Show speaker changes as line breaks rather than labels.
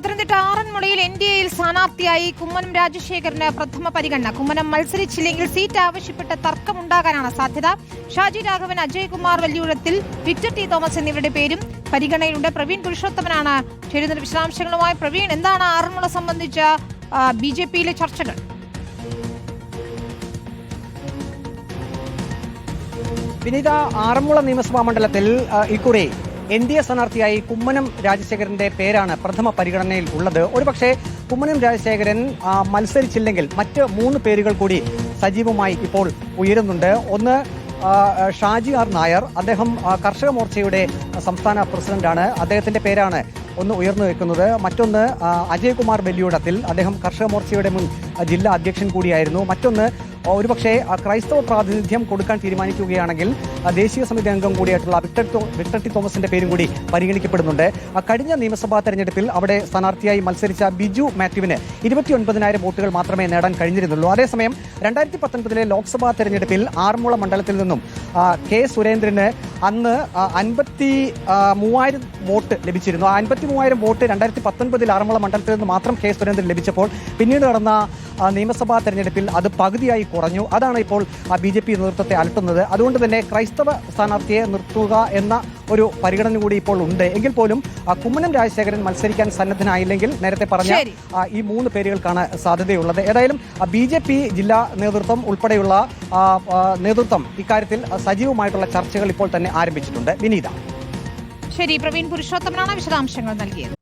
Pathanamthitta ആറന്മുളയിൽ N D എയിൽ സ്ഥാനാർത്ഥിയായി കുമ്മനം രാജശേഖരന് പ്രഥമ പരിഗണന. കുമ്മനം മത്സരിച്ചില്ലെങ്കിൽ സീറ്റ് ആവശ്യപ്പെട്ട് തർക്കമുണ്ടാകാനാണ് സാധ്യത. Shaji Raghavan Ajaykumar വല്യൂഴത്തിൽ Victor T Thomas എന്നിവരുടെ പേരും പരിഗണനയിലുണ്ട്. പ്രവീൺ പുരുഷോത്തമനാണ് ചേരുന്ന വിശദാംശങ്ങളുമായി. പ്രവീൺ എന്താണ് ആറന്മുള സംബന്ധിച്ച ബി ജെ പിയിലെ ചർച്ചകൾ?
വിനീത ആറന്മുള നിയമസഭാ മണ്ഡലത്തിൽ ഇക്കുറി എൻ ഡി എ സ്ഥാനാർത്ഥിയായി കുമ്മനം രാജശേഖരന്റെ പേരാണ് പ്രഥമ പരിഗണനയിൽ ഉള്ളത്. ഒരുപക്ഷെ കുമ്മനം രാജശേഖരൻ മത്സരിച്ചില്ലെങ്കിൽ മറ്റ് മൂന്ന് പേരുകൾ കൂടി സജീവമായി ഇപ്പോൾ ഉയരുന്നുണ്ട്. ഒന്ന് ഷാജി ആർ നായർ. അദ്ദേഹം കർഷക മോർച്ചയുടെ സംസ്ഥാന പ്രസിഡന്റാണ്. അദ്ദേഹത്തിന്റെ പേരാണ് ഒന്ന് ഉയർന്നു നിൽക്കുന്നത്. മറ്റൊന്ന് അജയ്കുമാർ വെല്ലിയൂടത്തിൽ. അദ്ദേഹം കർഷക മോർച്ചയുടെ മുൻ ജില്ലാ അധ്യക്ഷൻ കൂടിയായിരുന്നു. മറ്റൊന്ന് ആ, ഒരുപക്ഷെ ആ, ക്രൈസ്തവ പ്രാതിനിധ്യം കൊടുക്കാൻ തീരുമാനിക്കുകയാണെങ്കിൽ ദേശീയ സമിതി അംഗം കൂടിയായിട്ടുള്ള വിക്ടർ വിക്ടർ തോമസിന്റെ പേരും കൂടി പരിഗണിക്കപ്പെടുന്നുണ്ട്. കഴിഞ്ഞ നിയമസഭാ തെരഞ്ഞെടുപ്പിൽ അവിടെ സ്ഥാനാർത്ഥിയായി മത്സരിച്ച ബിജു മാത്യുവിന് ഇരുപത്തിയൊൻപതിനായിരം വോട്ടുകൾ മാത്രമേ നേടാൻ കഴിഞ്ഞിരുന്നുള്ളൂ. അതേസമയം രണ്ടായിരത്തി പത്തൊൻപതിലെ ലോക്സഭാ തെരഞ്ഞെടുപ്പിൽ ആറന്മുള മണ്ഡലത്തിൽ നിന്നും കെ സുരേന്ദ്രന് അന്ന് അൻപത്തി മൂവായിരം വോട്ട് ലഭിച്ചിരുന്നു. ആ അൻപത്തി മൂവായിരം വോട്ട് രണ്ടായിരത്തി പത്തൊൻപതിൽ ആറന്മുള മണ്ഡലത്തിൽ നിന്ന് മാത്രം കെ സുരേന്ദ്രൻ ലഭിച്ചപ്പോൾ പിന്നീട് നടന്ന നിയമസഭാ തെരഞ്ഞെടുപ്പിൽ അത് പകുതിയായി കുറഞ്ഞു. അതാണ് ഇപ്പോൾ ബി ജെ പി നേതൃത്വത്തെ അലട്ടുന്നത്. അതുകൊണ്ട് തന്നെ ക്രൈസ്തവ സ്ഥാനാർത്ഥിയെ നിർത്തുക എന്ന ഒരു പരിഗണന കൂടി ഇപ്പോൾ ഉണ്ട്. എങ്കിൽ പോലും കുമ്മനം രാജശേഖരൻ മത്സരിക്കാൻ സന്നദ്ധനായില്ലെങ്കിൽ നേരത്തെ പറഞ്ഞ ഈ മൂന്ന് പേരുകൾക്കാണ് സാധ്യതയുള്ളത്. ഏതായാലും ബി ജെ പി ജില്ലാ നേതൃത്വം ഉൾപ്പെടെയുള്ള നേതൃത്വം ഇക്കാര്യത്തിൽ സജീവമായിട്ടുള്ള ചർച്ചകൾ ഇപ്പോൾ തന്നെ ആരംഭിച്ചിട്ടുണ്ട്. വിനീത.
ശരി പ്രവീൺ പുരുഷോത്തമനാണ് വിശദാംശങ്ങൾ നൽകിയത്.